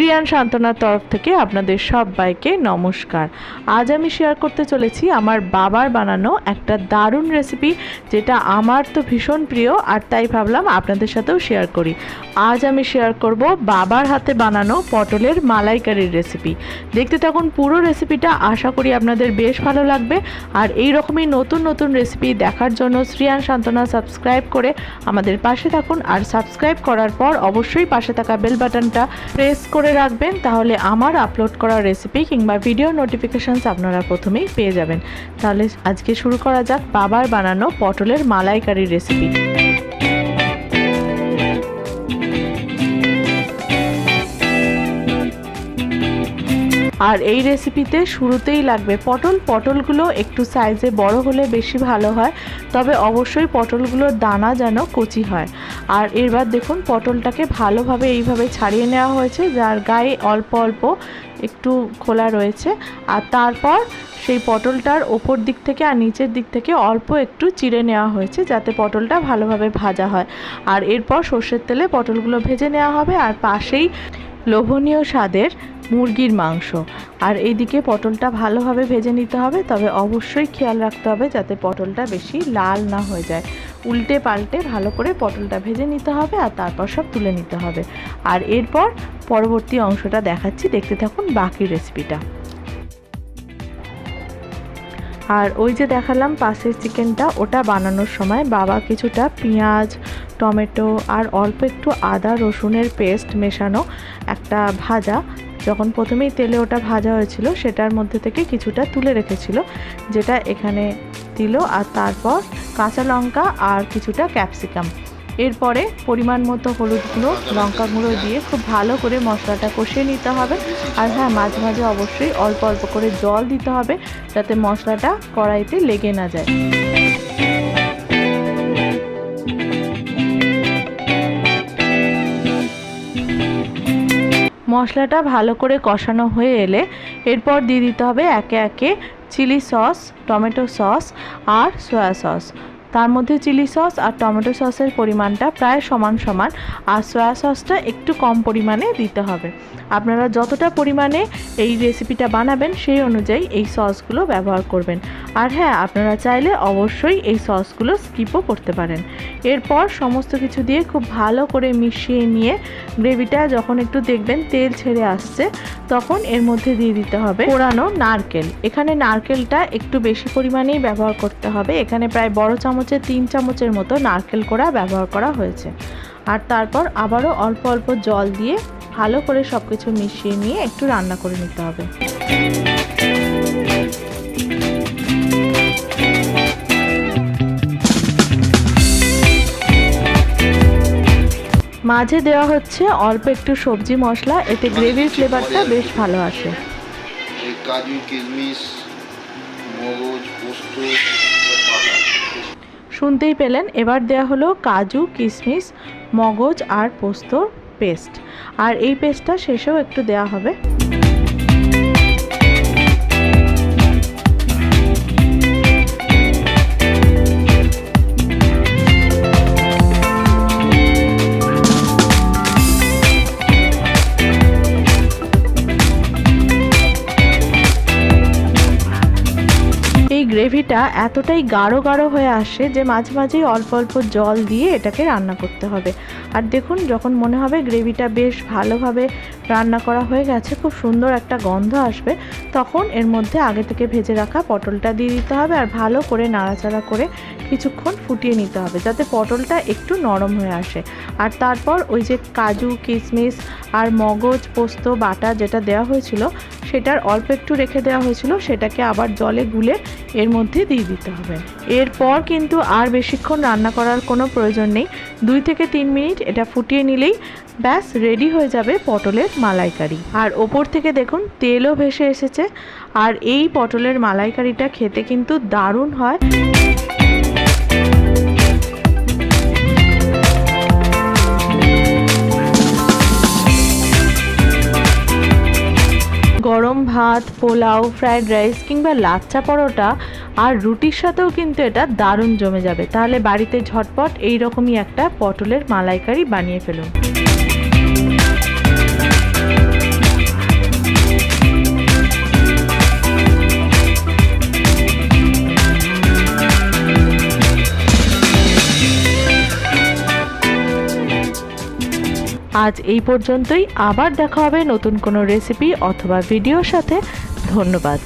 শ্রিয়ান সান্ত্বনার তরফ থেকে আপনাদের সবাইকে নমস্কার। আজ আমি শেয়ার করতে চলেছি আমার বাবার বানানো একটা দারুণ রেসিপি যেটা আমার তো ভীষণ প্রিয় আর তাই ভাবলাম আপনাদের সাথেও শেয়ার করি। আজ আমি শেয়ার করব বাবার হাতে বানানো পটলের মালাইকারির রেসিপি দেখতে থাকুন পুরো রেসিপিটা আশা করি আপনাদের বেশ ভালো লাগবে। আর এই রকমই নতুন নতুন রেসিপি দেখার জন্য শ্রিয়ান সান্ত্বনা সাবস্ক্রাইব করে আমাদের পাশে থাকুন। আর সাবস্ক্রাইব করার পর অবশ্যই পাশে থাকা বেল বাটনটা প্রেস করে রাখবেন, তাহলে আমার আপলোড করা রেসিপি কিংবা ভিডিও নোটিফিকেশানস আপনারা প্রথমেই পেয়ে যাবেন। তাহলে আজকে শুরু করা যাক বাবার বানানো পটলের মালাইকারি রেসিপি আর এই রেসিপিতে শুরুতেই লাগবে পটল। পটলগুলো একটু সাইজে বড় হলে বেশি ভালো হয়, তবে অবশ্যই পটলগুলোর দানা যেন কচি হয়। আর এবার দেখুন, পটলটাকে ভালোভাবে এইভাবে ছাড়িয়ে নেওয়া হয়েছে, যার গায়ে অল্প অল্প একটু খোলা রয়েছে। আর তারপর সেই পটলটার ওপর দিক থেকে আর নিচের দিক থেকে অল্প একটু চিড়ে নেওয়া হয়েছে, যাতে পটলটা ভালোভাবে ভাজা হয়। আর এরপর সর্ষের তেলে পটলগুলো ভেজে নেওয়া হবে, আর পাশেই লোভনীয় স্বাদের মুরগির মাংস। আর এইদিকে পটলটা ভালোভাবে ভেজে নিতে হবে, তবে অবশ্যই খেয়াল রাখতে হবে যাতে পটলটা বেশি লাল না হয়ে যায়। উল্টে পাল্টে ভালো করে পটলটা ভেজে নিতে হবে আর তারপর সব তুলে নিতে হবে। আর এরপর পরবর্তী অংশটা দেখাচ্ছি, দেখতে থাকুন বাকি রেসিপিটা আর ওই যে দেখালাম পাশের চিকেনটা ওটা বানানোর সময় বাবা কিছুটা পেঁয়াজ, টমেটো আর অল্প একটু আদা রসুনের পেস্ট মেশানো একটা ভাজা যখন প্রথমেই তেলে ওটা ভাজা হয়েছিল, সেটার মধ্যে থেকে কিছুটা তুলে রেখেছিল, যেটা এখানে দিল, আর তারপর কাঁচা লঙ্কা আর কিছুটা ক্যাপসিকাম। এরপরে পরিমাণ মতো হলুদ গুঁড়ো, লঙ্কা গুঁড়ো দিয়ে খুব ভালো করে মশলাটা কষিয়ে নিতে হবে। আর হ্যাঁ মাঝে মাঝে অবশ্যই অল্প অল্প করে জল দিতে হবে, যাতে মশলাটা কড়াইতে লেগে না যায়। মশলাটা ভালো করে কষানো হয়ে এলে এরপর দিয়ে দিতে হবে একে একে চিলি সস, টমেটো সস আর সয়া সস। তার মধ্যে চিলি সস আর টমেটো সসের পরিমাণটা প্রায় সমান সমান, আর সয়া সসটা একটু কম পরিমাণে দিতে হবে। আপনারা যতটা পরিমাণে এই রেসিপিটা বানাবেন সেই অনুযায়ী এই সসগুলো ব্যবহার করবেন। আর হ্যাঁ আপনারা চাইলে অবশ্যই এই সসগুলো স্কিপও করতে পারেন। এরপর সমস্ত কিছু দিয়ে খুব ভালো করে মিশিয়ে নিয়ে গ্রেভিটা যখন একটু দেখবেন তেল ছেড়ে আসছে, তখন এর মধ্যে দিয়ে দিতে হবে পোড়ানো নারকেল। এখানে নারকেলটা একটু বেশি পরিমাণেই ব্যবহার করতে হবে। এখানে প্রায় বড় চামচের তিন চামচের মতো নারকেল কোড়া ব্যবহার করা হয়েছে। আর তারপর আবারও অল্প অল্প জল দিয়ে ভালো করে সব কিছু মিশিয়ে নিয়ে একটু রান্না করে নিতে হবে। মাঝে দেওয়া হচ্ছে অল্প একটু সবজি মশলা, এতে গ্রেভির ফ্লেভারটা বেশ ভালো আসে। কাজু, কিশমিশ শুনতেই পেলেন। এবার দেয়া হলো কাজু কিশমিশ মগজ আর পোস্তর পেস্ট। আর এই পেস্টটা শেষেও একটু দেয়া হবে। গ্রেভিটা এতটাই গাঢ় গাঢ় হয়ে আসে যে মাঝে মাঝেই অল্প অল্প জল দিয়ে এটাকে রান্না করতে হবে। আর দেখুন, যখন মনে হবে গ্রেভিটা বেশ ভালোভাবে রান্না করা হয়ে গেছে, খুব সুন্দর একটা গন্ধ আসবে। তখন এর মধ্যে আগে থেকে ভেজে রাখা পটলটা দিয়ে দিতে হবে আর ভালো করে নাড়াচাড়া করে কিছুক্ষণ ফুটিয়ে নিতে হবে যাতে পটলটা একটু নরম হয়ে আসে। আর তারপর ওই যে কাজু কিশমিশ আর মগজ, পোস্ত, বাটা যেটা দেওয়া হয়েছিল, সেটার অল্প একটু রেখে দেওয়া হয়েছিল, সেটাকে আবার জলে গুলে এর মধ্যে দিয়ে দিতে হবে। এরপর কিন্তু আর বেশিক্ষণ রান্না করার কোনো প্রয়োজন নেই। দুই থেকে তিন মিনিট এটা ফুটিয়ে নিলেই ব্যাস রেডি হয়ে যাবে পটলের মালাইকারি। আর ওপর থেকে দেখুন, তেলও ভেসে এসেছে। আর এই পটলের মালাইকারিটা খেতে কিন্তু দারুণ হয়। গরম ভাত, পোলাও ফ্রায়েড রাইস কিংবা লাচ্চা পরোটা আর রুটির সাথেও কিন্তু এটা দারুণ জমে যাবে। তাহলে বাড়িতে ঝটপট এইরকমই একটা পটলের মালাইকারি বানিয়ে ফেলুন। আজ এই পর্যন্তই। আবার দেখা হবে নতুন কোনো রেসিপি অথবা ভিডিওর সাথে। ধন্যবাদ।